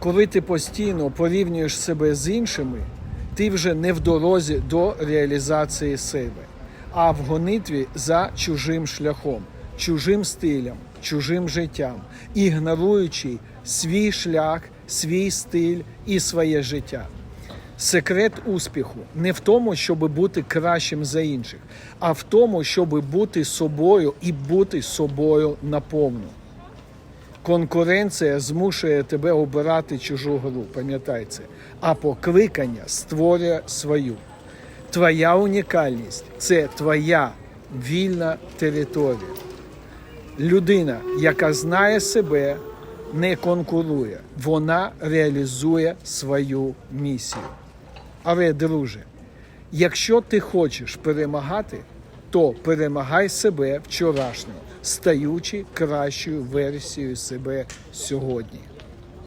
Коли ти постійно порівнюєш себе з іншими, ти вже не в дорозі до реалізації себе, а в гонитві за чужим шляхом, чужим стилем, чужим життям, ігноруючи свій шлях, свій стиль і своє життя. Секрет успіху не в тому, щоб бути кращим за інших, а в тому, щоб бути собою і бути собою наповну. Конкуренція змушує тебе обирати чужу гру, пам'ятай а покликання створює свою. Твоя унікальність це твоя вільна територія. Людина, яка знає себе, не конкурує, вона реалізує свою місію. Але, друже, якщо ти хочеш перемагати, то перемагай себе вчорашнього, стаючи кращою версією себе сьогодні.